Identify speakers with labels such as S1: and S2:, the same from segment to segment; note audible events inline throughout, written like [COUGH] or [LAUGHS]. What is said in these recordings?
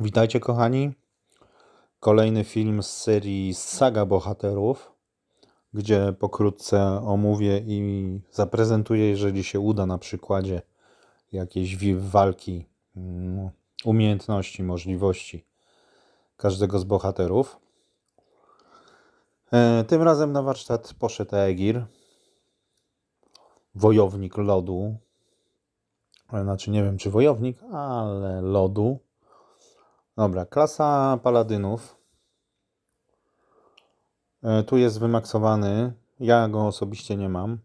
S1: Witajcie kochani. Kolejny film z serii Saga Bohaterów, gdzie pokrótce omówię i zaprezentuję, jeżeli się uda, na przykładzie jakiejś walki, mm, umiejętności, możliwości każdego z bohaterów. E, Tym razem na warsztat poszedł Egir, wojownik lodu. E, Znaczy, nie wiem czy wojownik, ale lodu. Dobra, klasa paladynów. E, Tu jest wymaksowany. Ja go osobiście nie mam.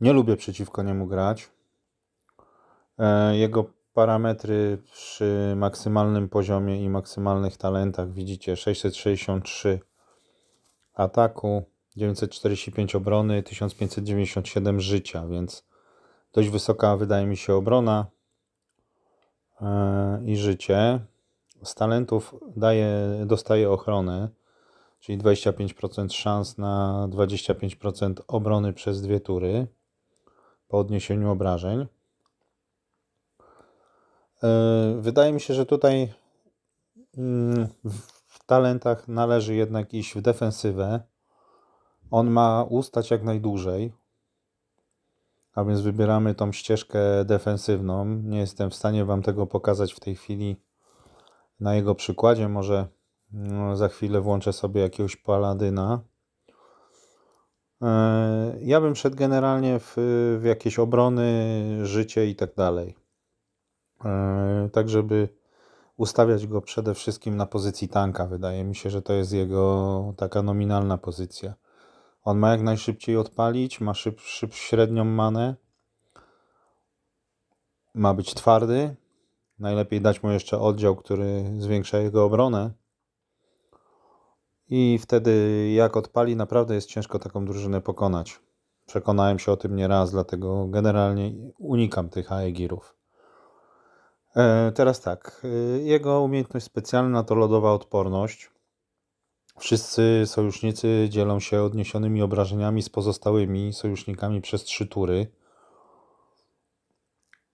S1: Nie lubię przeciwko niemu grać. E, Jego parametry przy maksymalnym poziomie i maksymalnych talentach widzicie 663 ataku, 945 obrony, 1597 życia, więc dość wysoka wydaje mi się obrona e, i życie. Z talentów daje, dostaje ochronę, czyli 25% szans na 25% obrony przez dwie tury po odniesieniu obrażeń. E, Wydaje mi się, że tutaj mm, w talentach należy jednak iść w defensywę. On ma ustać jak najdłużej, a więc wybieramy tą ścieżkę defensywną. Nie jestem w stanie Wam tego pokazać w tej chwili na jego przykładzie. Może no, za chwilę włączę sobie jakiegoś paladyna. E, Ja bym szedł generalnie w, w jakieś obrony, życie i tak dalej. E, Tak, żeby ustawiać go przede wszystkim na pozycji tanka. Wydaje mi się, że to jest jego taka nominalna pozycja. On ma jak najszybciej odpalić, ma szyb, szyb średnią manę. Ma być twardy. Najlepiej dać mu jeszcze oddział, który zwiększa jego obronę. I wtedy, jak odpali, naprawdę jest ciężko taką drużynę pokonać. Przekonałem się o tym nieraz, dlatego generalnie unikam tych Aegirów. E, teraz tak. e, Jego umiejętność specjalna to lodowa odporność. Wszyscy sojusznicy dzielą się odniesionymi obrażeniami z pozostałymi sojusznikami przez trzy tury.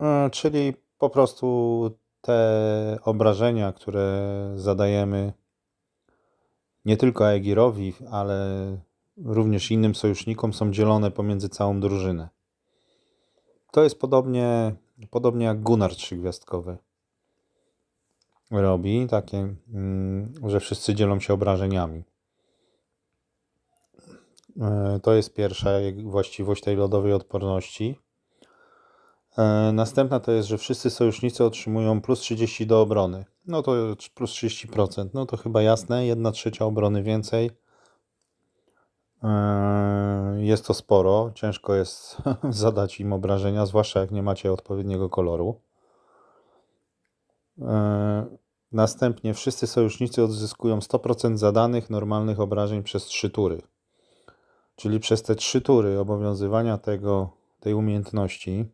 S1: E, Czyli po prostu te obrażenia, które zadajemy nie tylko Aegirowi, ale również innym sojusznikom, są dzielone pomiędzy całą drużynę. To jest podobnie, podobnie jak Gunnar trzygwiazdkowy robi, takie, mm, że wszyscy dzielą się obrażeniami. E, To jest pierwsza właściwość tej lodowej odporności. E, Następna to jest, że wszyscy sojusznicy otrzymują plus 30 do obrony. No to plus 30%. No to chyba jasne, 1 trzecia obrony więcej. E, Jest to sporo. Ciężko jest [LAUGHS] zadać im obrażenia, zwłaszcza jak nie macie odpowiedniego koloru. E, Następnie wszyscy sojusznicy odzyskują 100% zadanych normalnych obrażeń przez 3 tury. Czyli przez te 3 tury obowiązywania tego, tej umiejętności,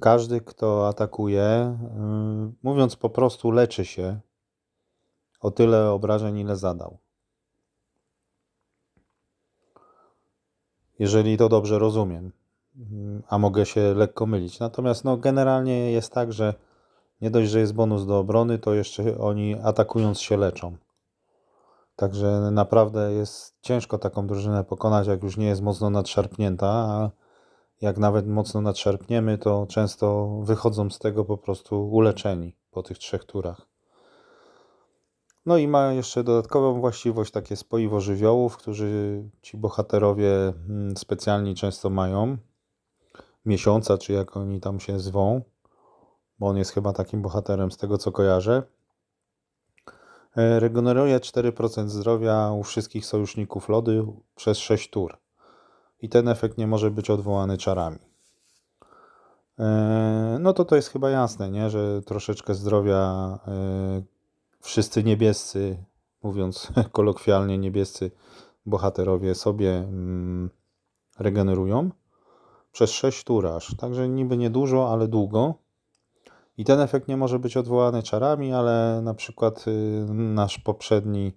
S1: każdy, kto atakuje, yy, mówiąc po prostu, leczy się o tyle obrażeń, ile zadał. Jeżeli to dobrze rozumiem, Yy, a mogę się lekko mylić. Natomiast no, generalnie jest tak, że nie dość, że jest bonus do obrony, to jeszcze oni atakując się leczą. Także naprawdę jest ciężko taką drużynę pokonać, jak już nie jest mocno nadszarpnięta, a jak nawet mocno nadszarpniemy, to często wychodzą z tego po prostu uleczeni po tych trzech turach. No i ma jeszcze dodatkową właściwość, takie spoiwo żywiołów, którzy ci bohaterowie mm, specjalni często mają. Miesiąca, czy jak oni tam się zwą, bo on jest chyba takim bohaterem z tego co kojarzę. E, Regeneruje 4% zdrowia u wszystkich sojuszników lody przez 6 tur. I ten efekt nie może być odwołany czarami. E, No to to jest chyba jasne, nie? że troszeczkę zdrowia e, wszyscy niebiescy, mówiąc [LAUGHS] kolokwialnie, niebiescy bohaterowie sobie mm, regenerują przez 6 tur aż. Także niby niedużo, ale długo. I ten efekt nie może być odwołany czarami, ale na przykład y, nasz poprzedni,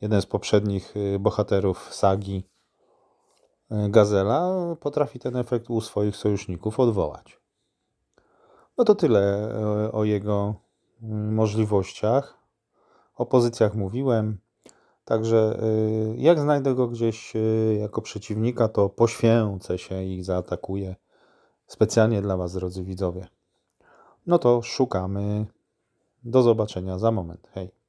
S1: jeden z poprzednich y, bohaterów sagi, Gazela, potrafi ten efekt u swoich sojuszników odwołać. No to tyle o, o jego mm, możliwościach. O pozycjach mówiłem. Także y, jak znajdę go gdzieś y, jako przeciwnika, to poświęcę się i zaatakuję specjalnie dla Was, drodzy widzowie. No to szukamy. Do zobaczenia za moment. Hej.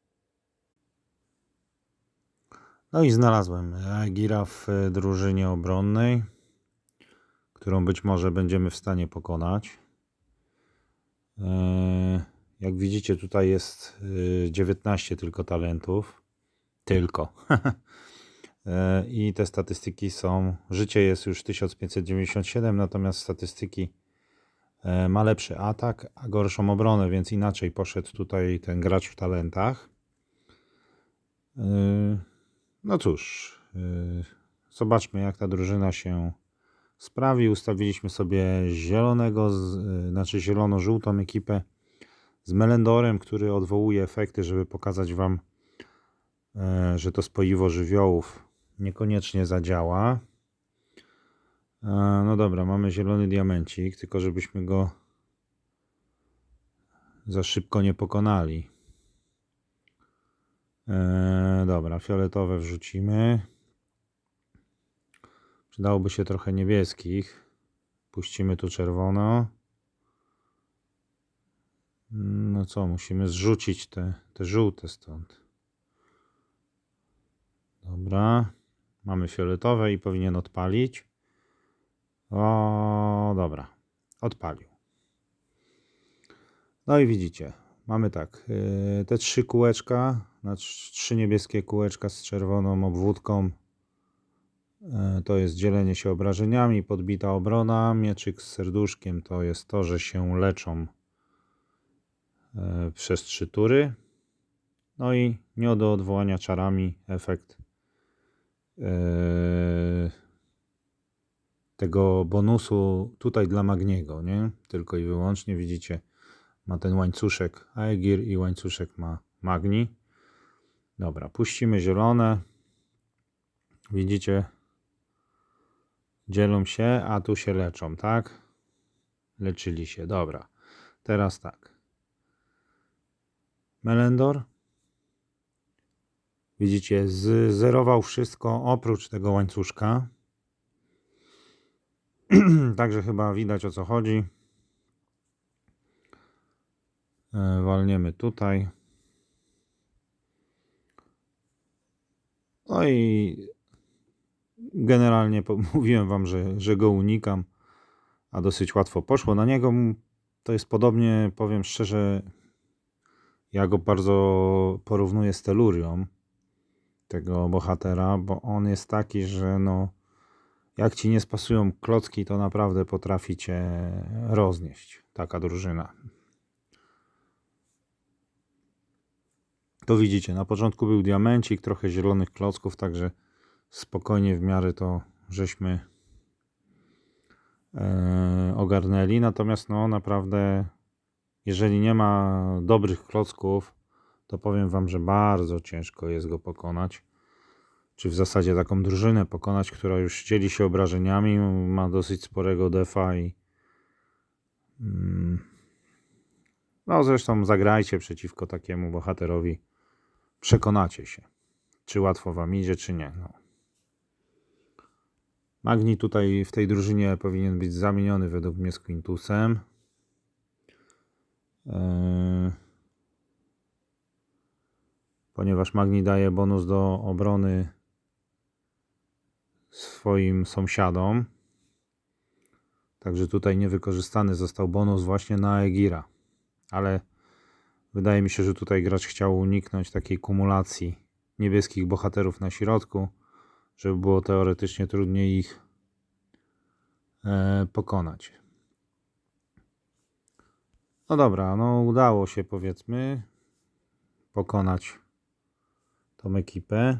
S1: No i znalazłem Gira w y, drużynie obronnej, którą być może będziemy w stanie pokonać. Eee, Jak widzicie, tutaj jest y, 19 tylko talentów. Tylko. [LAUGHS] E, I te statystyki są. Życie jest już 1597, natomiast statystyki e, ma lepszy atak, a gorszą obronę, więc inaczej poszedł tutaj ten gracz w talentach. No cóż, e, zobaczmy jak ta drużyna się sprawi. Ustawiliśmy sobie zielonego, e, znaczy zielono-żółtą ekipę z Melendorem, który odwołuje efekty, żeby pokazać Wam, e, że to spoiwo żywiołów niekoniecznie zadziała. E, No dobra, mamy zielony diamencik, tylko żebyśmy go za szybko nie pokonali. E, Dobra, fioletowe wrzucimy. Przydałoby się trochę niebieskich. Puścimy tu czerwono. No co, musimy zrzucić te, te żółte stąd. Dobra. Mamy fioletowe i powinien odpalić. O, dobra. Odpalił. No i widzicie, mamy tak, yy, te trzy kółeczka, znaczy trzy niebieskie kółeczka z czerwoną obwódką. Yy, To jest dzielenie się obrażeniami, podbita obrona, mieczyk z serduszkiem to jest to, że się leczą yy, przez trzy tury. No i nie do odwołania czarami efekt yy, tego bonusu tutaj dla Magniego, nie? Tylko i wyłącznie widzicie, ma ten łańcuszek Aegir i łańcuszek ma Magni. Dobra, puścimy zielone. Widzicie, dzielą się, a tu się leczą, tak? Leczyli się, dobra. Teraz tak. Melendor. Widzicie, zerował wszystko oprócz tego łańcuszka. [CLEARS THROAT] Także chyba widać o co chodzi. E, Walniemy tutaj. No i generalnie [LAUGHS] mówiłem wam, że, że go unikam, a dosyć łatwo poszło. Na niego to jest podobnie, powiem szczerze, ja go bardzo porównuję z Telurią, tego bohatera, bo on jest taki, że no jak ci nie spasują klocki, to naprawdę potrafi cię roznieść. Taka drużyna. To widzicie, na początku był diamencik, trochę zielonych klocków, także spokojnie w miarę to żeśmy e, ogarnęli. Natomiast no naprawdę, jeżeli nie ma dobrych klocków, to powiem wam, że bardzo ciężko jest go pokonać. Czy w zasadzie taką drużynę pokonać, która już dzieli się obrażeniami, ma dosyć sporego defa i mm, no zresztą zagrajcie przeciwko takiemu bohaterowi. Przekonacie się, czy łatwo wam idzie, czy nie. No. Magni tutaj w tej drużynie powinien być zamieniony według mnie z Quintusem. Yy, ponieważ Magni daje bonus do obrony swoim sąsiadom. Także tutaj niewykorzystany został bonus właśnie na Egira. Ale wydaje mi się, że tutaj gracz chciał uniknąć takiej kumulacji niebieskich bohaterów na środku, żeby było teoretycznie trudniej ich e, pokonać. No dobra, no udało się powiedzmy pokonać tą ekipę.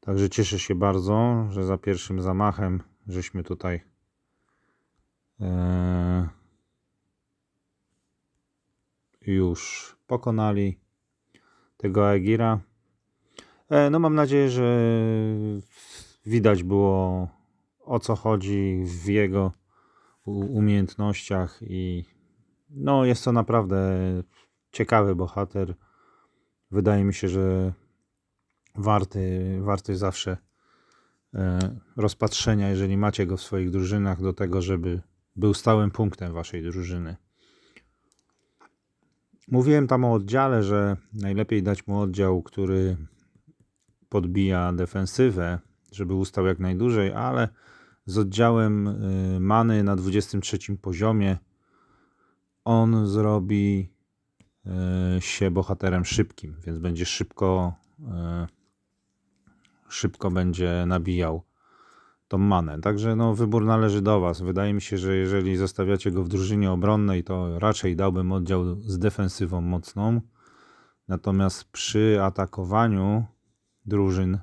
S1: Także cieszę się bardzo, że za pierwszym zamachem żeśmy tutaj e, już pokonali tego Aegira. E, no mam nadzieję, że widać było o co chodzi w jego umiejętnościach i No, jest to naprawdę ciekawy bohater. Wydaje mi się, że warty, warty zawsze e, rozpatrzenia, jeżeli macie go w swoich drużynach, do tego, żeby był stałym punktem waszej drużyny. Mówiłem tam o oddziale, że najlepiej dać mu oddział, który podbija defensywę, żeby ustał jak najdłużej, ale z oddziałem y, many na 23 poziomie on zrobi y, się bohaterem szybkim, więc będzie szybko y, szybko będzie nabijał tą manę. Także no, wybór należy do Was. Wydaje mi się, że jeżeli zostawiacie go w drużynie obronnej, to raczej dałbym oddział z defensywą mocną. Natomiast przy atakowaniu drużyn,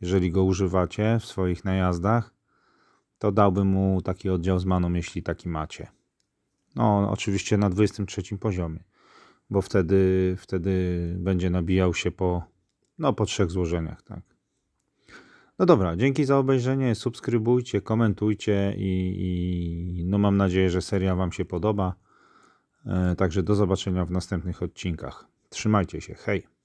S1: jeżeli go używacie w swoich najazdach, to dałbym mu taki oddział z maną, jeśli taki macie. No, oczywiście na 23 poziomie, bo wtedy, wtedy będzie nabijał się po, no, po trzech złożeniach, tak. No dobra, dzięki za obejrzenie, subskrybujcie, komentujcie i, i no mam nadzieję, że seria Wam się podoba. E, Także do zobaczenia w następnych odcinkach. Trzymajcie się, hej!